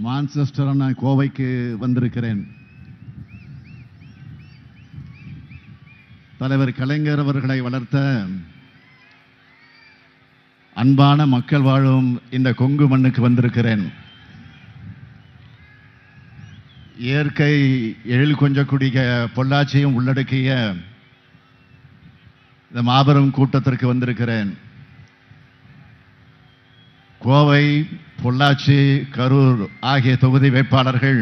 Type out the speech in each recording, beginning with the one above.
மான்செஸ்டரான கோவைக்கு வந்திருக்கிறேன். தலைவர் கலைஞர் அவர்களை வளர்த்த அன்பான மக்கள் வாழும் இந்த கொங்கு மண்ணுக்கு வந்திருக்கிறேன். இயற்கை எழில் கொஞ்சக்கூடிய பொள்ளாச்சியும் உள்ளடக்கிய இந்த மாபெரும் கூட்டத்திற்கு வந்திருக்கிறேன். கோவை பொள்ளாச்சி கரூர் ஆகிய தொகுதி வேட்பாளர்கள்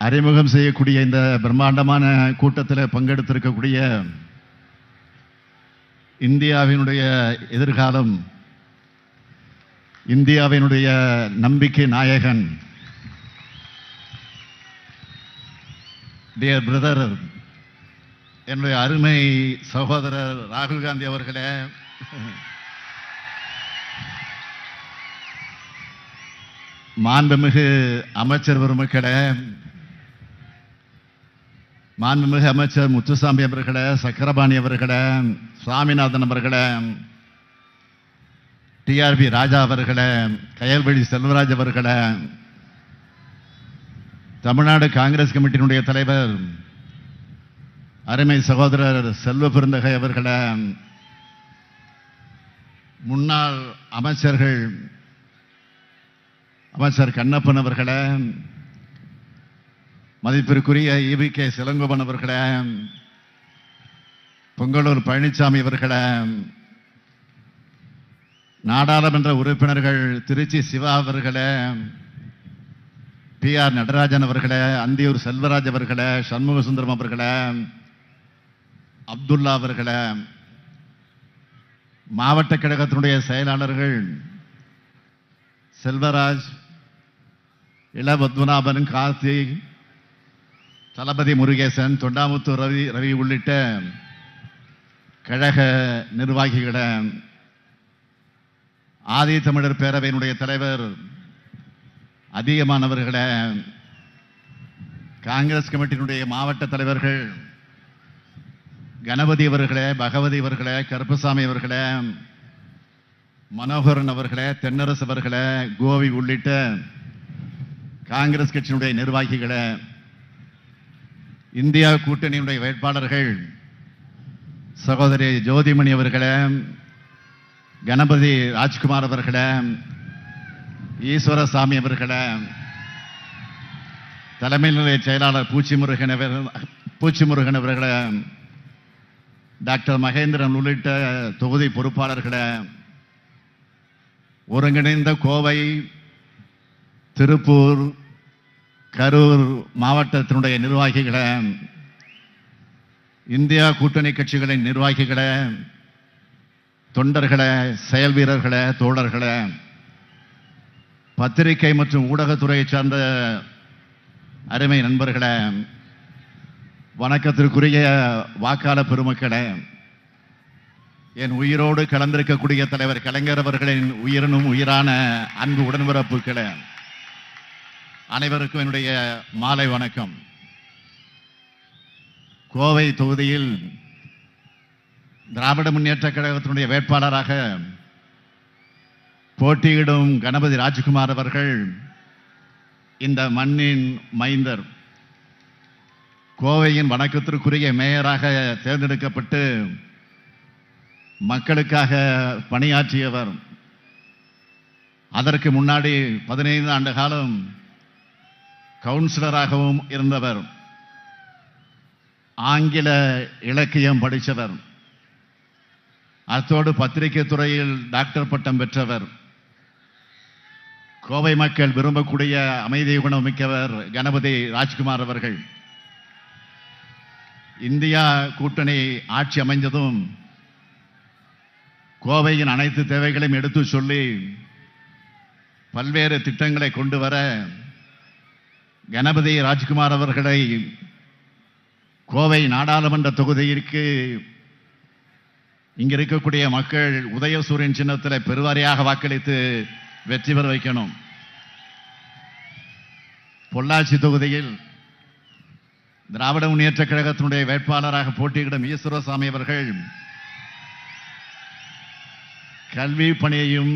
அறிமுகம் செய்யக்கூடிய இந்த பிரம்மாண்டமான கூட்டத்தில் பங்கெடுத்திருக்கக்கூடிய இந்தியாவினுடைய எதிர்காலம் இந்தியாவினுடைய நம்பிக்கை நாயகன் டியர் பிரதர் என்னுடைய அருமை சகோதரர் ராகுல் காந்தி அவர்களே மாண்புமிகு அமைச்சர் பெருமக்களே மாண்புமிகு அமைச்சர் முத்துசாமி அவர்களே சக்கரபாணி அவர்களே சுவாமிநாதன் அவர்களே டிஆர்பி ராஜா அவர்களே கயல்வழி செல்வராஜ் அவர்களே தமிழ்நாடு காங்கிரஸ் கமிட்டியினுடைய தலைவர் அருமை சகோதரர் செல்வ பெருந்தகை அவர்களே முன்னாள் அமைச்சர்கள் அமைச்சர் கண்ணப்பன் அவர்களே. மதிப்பிற்குரிய இபி கே சிலங்கோபன் அவர்களே. பொங்கலூர் பழனிசாமி அவர்களே. நாடாளுமன்ற உறுப்பினர்கள் திருச்சி சிவா அவர்களே. பி ஆர் நடராஜன் அவர்களே அந்தியூர் செல்வராஜ் அவர்களே சண்முக சுந்தரம் அவர்களே அப்துல்லா அவர்களே. மாவட்ட கழகத்தினுடைய செயலாளர்கள் செல்வராஜ் இள பத்மநாபன் கார்த்தி தளபதி முருகேசன் தொண்டாமுத்து ரவி ரவி உள்ளிட்ட கழக நிர்வாகிகள ஆதி தமிழர் பேரவையினுடைய தலைவர் அதிகமானவர்களை காங்கிரஸ் கமிட்டியினுடைய மாவட்ட தலைவர்கள் கணபதி அவர்களே பகவதி அவர்களே கருப்பசாமி அவர்களே மனோகரன் அவர்களே தென்னரசு அவர்களே கோவி உள்ளிட்ட காங்கிரஸ் கட்சியினுடைய நிர்வாகிகளை இந்தியா கூட்டணியினுடைய வேட்பாளர்கள் சகோதரி ஜோதிமணி அவர்களை கணபதி ராஜ்குமார் அவர்களை ஈஸ்வரசாமி அவர்களை தலைமை நிலைய செயலாளர் பூச்சி முருகன் அவர்- பூச்சி முருகன் அவர்களை டாக்டர் மகேந்திரன் உள்ளிட்ட தொகுதி பொறுப்பாளர்களை ஒருங்கிணைந்த கோவை திருப்பூர் கரூர் மாவட்டத்தினுடைய நிர்வாகிகளை இந்தியா கூட்டணி கட்சிகளின் நிர்வாகிகளை தொண்டர்களை செயல் வீரர்களை தோழர்களை பத்திரிகை மற்றும் ஊடகத்துறையை சார்ந்த அருமை நண்பர்களே வணக்கத்திற்குரிய வாக்காள பெருமக்களே என் உயிரோடு கலந்திருக்கக்கூடிய தலைவர் கலைஞர் அவர்களின் உயிரினும் உயிரான அன்பு உடன்பிறப்புகளே அனைவருக்கும் என்னுடைய மாலை வணக்கம். கோவை தொகுதியில் திராவிட முன்னேற்ற கழகத்தினுடைய வேட்பாளராக போட்டியிடும் கணபதி ராஜ்குமார் அவர்கள் இந்த மண்ணின் மைந்தர் கோவையின் வணக்கத்திற்குரிய மேயராக தேர்ந்தெடுக்கப்பட்டு மக்களுக்காக பணியாற்றியவர். அதற்கு முன்னாடி பதினைந்து ஆண்டு காலம் கவுன்சிலராகவும் இருந்தவர். ஆங்கில இலக்கியம் படித்தவர் அத்தோடு பத்திரிகை துறையில் டாக்டர் பட்டம் பெற்றவர். கோவை மக்கள் விரும்பக்கூடிய அமைதி குணம் மிக்கவர் கணபதி ராஜ்குமார் அவர்கள். இந்தியா கூட்டணி ஆட்சி அமைந்ததும் கோவையின் அனைத்து தேவைகளையும் எடுத்து சொல்லி பல்வேறு திட்டங்களை கொண்டு வர கணபதி ராஜ்குமார் அவர்களை கோவை நாடாளுமன்ற தொகுதியிற்கு இங்கே இருக்கக்கூடிய மக்கள் உதயசூரியன் சின்னத்தில் பெருவாரியாக வாக்களித்து வெற்றி பெற வைக்கணும். பொள்ளாச்சி தொகுதியில் திராவிட முன்னேற்ற கழகத்தினுடைய வேட்பாளராக போட்டியிடும் ஈஸ்வரசாமி அவர்கள் கல்வி பணியையும்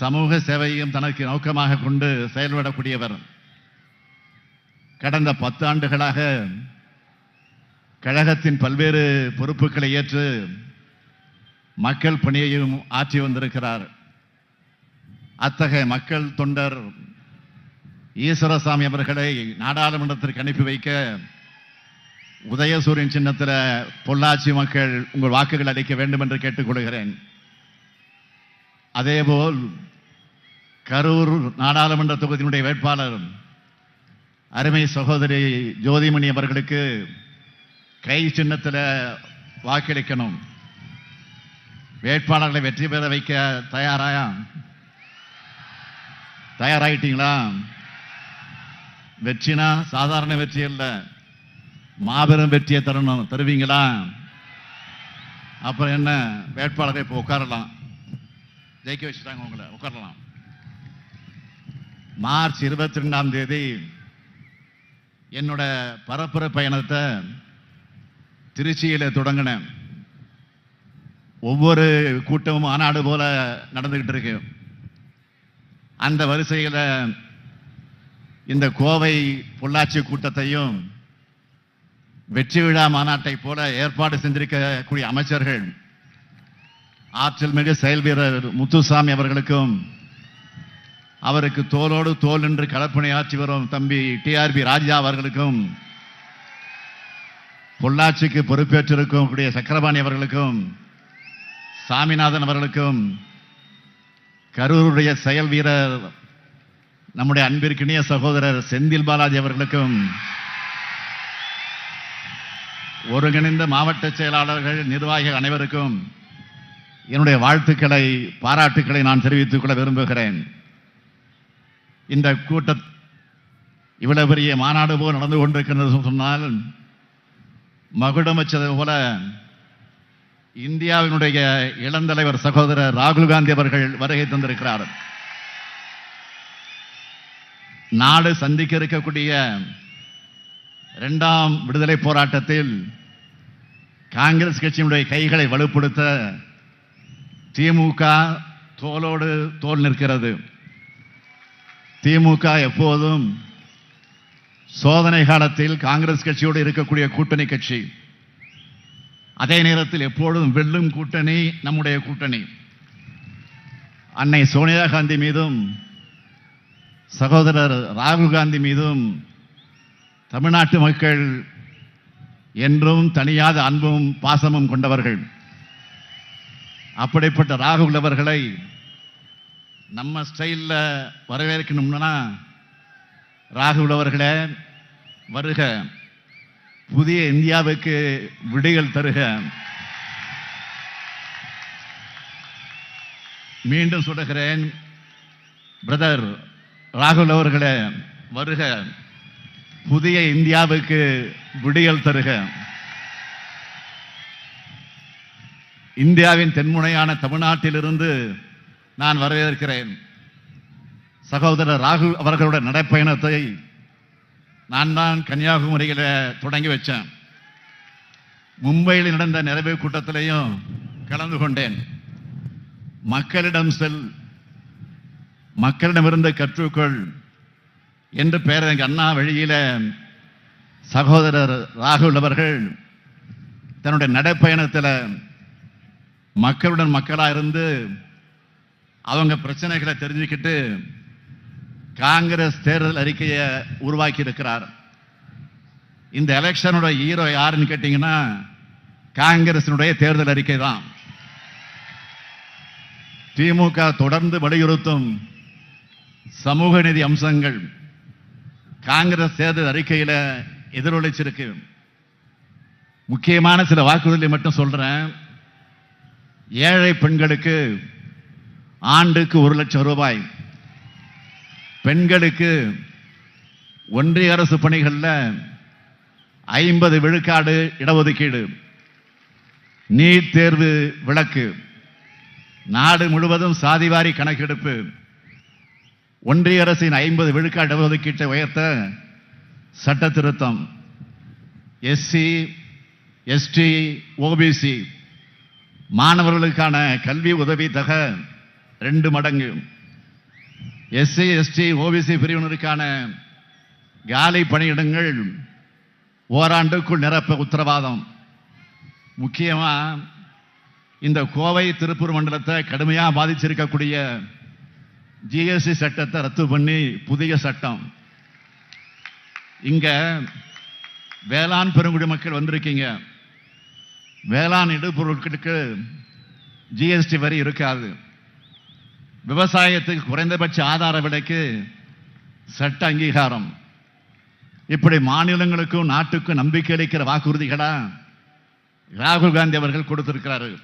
சமூக சேவையும் தனக்கு நோக்கமாக கொண்டு செயல்படக்கூடியவர். கடந்த பத்து ஆண்டுகளாக கழகத்தின் பல்வேறு பொறுப்புகளை ஏற்று மக்கள் பணியையும் ஆற்றி வந்திருக்கிறார். அத்தகைய மக்கள் தொண்டர் ஈஸ்வரசாமி அவர்களை நாடாளுமன்றத்திற்கு அனுப்பி வைக்க உதயசூரியன் சின்னத்தில் பொள்ளாச்சி மக்கள் உங்கள் வாக்குகள் அளிக்க வேண்டும் என்று கேட்டுக்கொள்கிறேன். அதேபோல் கரூர் நாடாளுமன்ற தொகுதியினுடைய வேட்பாளர் அருமை சகோதரி ஜோதிமணி அவர்களுக்கு கை சின்னத்தில் வாக்களிக்கணும். வேட்பாளர்களை வெற்றி பெற வைக்க தயாராயா? தயாராயிட்டீங்களா? வெற்றினா சாதாரண வெற்றி இல்லை மாபெரும் வெற்றியை தரணும். தருவீங்களா? அப்புறம் என்ன? வேட்பாளரை இப்போ உட்காரலாம். ஜெயிக்க வச்சுட்டாங்க உங்களை. உட்காரலாம். மார்ச் இருபத்தி ரெண்டாம் தேதி என்னோட பரப்புர பயணத்தை திருச்சியில் தொடங்கினேன். ஒவ்வொரு கூட்டமும் மாநாடு போல நடந்துகிட்டு இருக்கு. அந்த வரிசையில் இந்த கோவை பொள்ளாச்சி கூட்டத்தையும் வெற்றி விழா மாநாட்டை போல ஏற்பாடு செஞ்சிருக்கக்கூடிய அமைச்சர்கள் ஆற்றல் மிகு செயல் வீரர் முத்துசாமி அவர்களுக்கும் அவருக்கு தோளோடு தோல் என்று களப்பணியாற்றி வரும் தம்பி டிஆர்பி ராஜா அவர்களுக்கும் பொள்ளாச்சிக்கு பொறுப்பேற்றிருக்கும் கூடிய சக்கரபாணி அவர்களுக்கும் சாமிநாதன் அவர்களுக்கும் கரூருடைய செயல் வீரர் நம்முடைய அன்பிற்கினிய சகோதரர் செந்தில் பாலாஜி அவர்களுக்கும் ஒருங்கிணைந்த மாவட்ட செயலாளர்கள் நிர்வாகிகள் அனைவருக்கும் என்னுடைய வாழ்த்துக்களை பாராட்டுக்களை நான் தெரிவித்துக் கொள்ள விரும்புகிறேன். இந்த கூட்ட இவ்வளவு பெரிய மாநாடு போல் நடந்து கொண்டிருக்கிறது சொன்னால் மகுடமைச்சது போல இந்தியாவினுடைய இளந்தலைவர் சகோதரர் ராகுல் காந்தி அவர்கள் வருகை தந்திருக்கிறார். நாடு சந்திக்க இருக்கக்கூடிய இரண்டாம் விடுதலை போராட்டத்தில் காங்கிரஸ் கட்சியினுடைய கைகளை வலுப்படுத்த திமுக தோலோடு தோல் நிற்கிறது. திமுக எப்போதும் சோதனை காலத்தில் காங்கிரஸ் கட்சியோடு இருக்கக்கூடிய கூட்டணி கட்சி. அதே நேரத்தில் எப்பொழுதும் வெல்லும் கூட்டணி நம்முடைய கூட்டணி. அன்னை சோனியா காந்தி மீதும் சகோதரர் ராகுல் காந்தி மீதும் தமிழ்நாட்டு மக்கள் என்றும் தனியாத அன்பும் பாசமும் கொண்டவர்கள். அப்படிப்பட்ட ராகுல் அவர்களை நம்ம ஸ்டைலில் வரவேற்கணும்னா ராகுல் அவர்களே வருக. புதிய இந்தியாவுக்கு விடிகள் தருக. மீண்டும் சொல்லுகிறேன் பிரதர் ராகுல் அவர்களே வருக. புதிய இந்தியாவுக்கு விடியல் தருக. இந்தியாவின் தென்முனையான தமிழ்நாட்டிலிருந்து நான் வரவேற்கிறேன். சகோதரர் ராகுல் அவர்களுடைய நடைப்பயணத்தை நான் தான் கன்னியாகுமரியில் தொடங்கி வச்சேன். மும்பையில் நடந்த நிறைவு கூட்டத்திலையும் கலந்து கொண்டேன். மக்களிடம் செல் மக்களிடமிருந்து கற்றுக்கொள் என்று பெயர் எங்கள் அண்ணா வழியில் சகோதரர் ராகுல் அவர்கள் தன்னுடைய நடைப்பயணத்தில் மக்களுடன் மக்களாக இருந்து அவங்க பிரச்சனைகளை தெரிஞ்சுக்கிட்டு காங்கிரஸ் தேர்தல் அறிக்கையை உருவாக்கி இருக்கிறார் இந்த எலெக்ஷனோட ஹீரோ யாருன்னு கேட்டிங்கன்னா காங்கிரசினுடைய தேர்தல் அறிக்கை தான். திமுக தொடர்ந்து வலியுறுத்தும் சமூக நிதி அம்சங்கள் காங்கிரஸ் தேர்தல் அறிக்கையில் எதிரொலிச்சிருக்கு. முக்கியமான சில வாக்குறுதிகளை மட்டும் சொல்கிறேன் ஏழை பெண்களுக்கு ஆண்டுக்கு ஒரு லட்சம் ரூபாய். பெண்களுக்கு ஒன்றிய அரசு பணிகளில் ஐம்பது விழுக்காடு இடஒதுக்கீடு. நீட் தேர்வு விலக்கு நாடு முழுவதும் சாதிவாரி கணக்கெடுப்பு. ஒன்றிய அரசின் ஐம்பது விழுக்காடு இடஒதுக்கீட்டை உயர்த்த சட்ட திருத்தம் எஸ்சி எஸ்டி ஓபிசி மாணவர்களுக்கான கல்வி உதவி தக ரெண்டு மடங்கு. எஸ்சி எஸ்டி ஓபிசி பிரிவினருக்கான காலை பணியிடங்கள் ஓராண்டுக்குள் நிரப்ப உத்தரவாதம். முக்கியமாக இந்த கோவை திருப்பூர் மண்டலத்தை கடுமையாக பாதிச்சிருக்கக்கூடிய ஜிஎஸ்டி சட்டத்தை ரத்து பண்ணி புதிய சட்டம். இங்கே வேளாண் பெருங்குடி மக்கள் வந்திருக்கீங்க. வேளாண் இடுபொருட்களுக்கு ஜிஎஸ்டி வரி இருக்காது. விவசாயத்துக்கு குறைந்தபட்ச ஆதார விலைக்கு சட்ட அங்கீகாரம். இப்படி மாநிலங்களுக்கும் நாட்டுக்கும் நம்பிக்கை அளிக்கிற வாக்குறுதிகளா ராகுல் காந்தி அவர்கள் கொடுத்திருக்கிறாரு.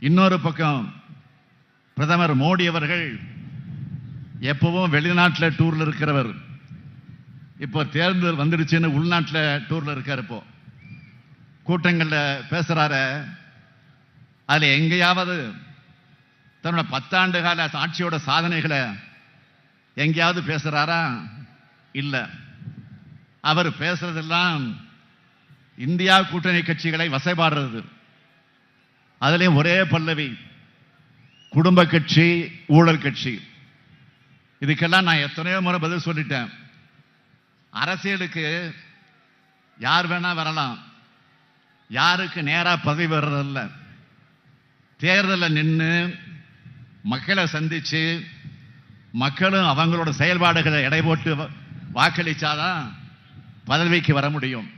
இன்னொரு பக்கம் பிரதமர் மோடி அவர்கள் எப்பவும் வெளிநாட்டில் டூரில் இருக்கிறவர். இப்போ தேர்தல் வந்துடுச்சுன்னு உள்நாட்டில் டூரில் இருக்கார் இப்போ. கூட்டங்களில் பேசுகிறார அதில் எங்கேயாவது தன்னோட பத்தாண்டு கால ஆட்சியோட சாதனைகளை எங்கேயாவது பேசுகிறாரா இல்லை. அவர் பேசுறதெல்லாம் இந்தியா கூட்டணி கட்சிகளை வசைபாடுறது. அதுலேயும் ஒரே பல்லவி. குடும்ப கட்சி ஊழல் கட்சி. இதுக்கெல்லாம் நான் எத்தனையோ முறை பதில் சொல்லிட்டேன். அரசியலுக்கு யார் வேணா வரலாம். யாருக்கு நேராக பதவி வர்றதில்ல. தேர்தலில் நின்று மக்களை சந்தித்து மக்களும் அவங்களோட செயல்பாடுகளை எடை போட்டு வாக்களித்தாதான் பதவிக்கு வர முடியும்.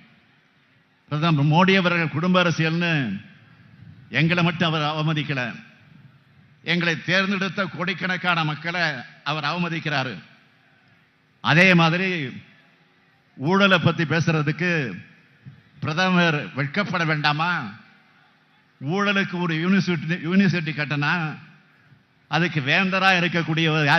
பிரதமர் மோடி அவர்கள் குடும்ப அரசியல்னு எங்களை மட்டும் அவர் அவமதிக்கலை. எங்களை தேர்ந்தெடுத்த கோடிக்கணக்கான மக்களை அவர் அவமதிக்கிறாரு. அதே மாதிரி ஊழலை பற்றி பேசுறதுக்கு பிரதமர் வெட்கப்பட வேண்டாமா? ஊழலுக்கு ஒரு யூனிவர்சிட்டி யூனிவர்சிட்டி கட்டினா அதுக்கு வேந்தரா இருக்கக்கூடியவர்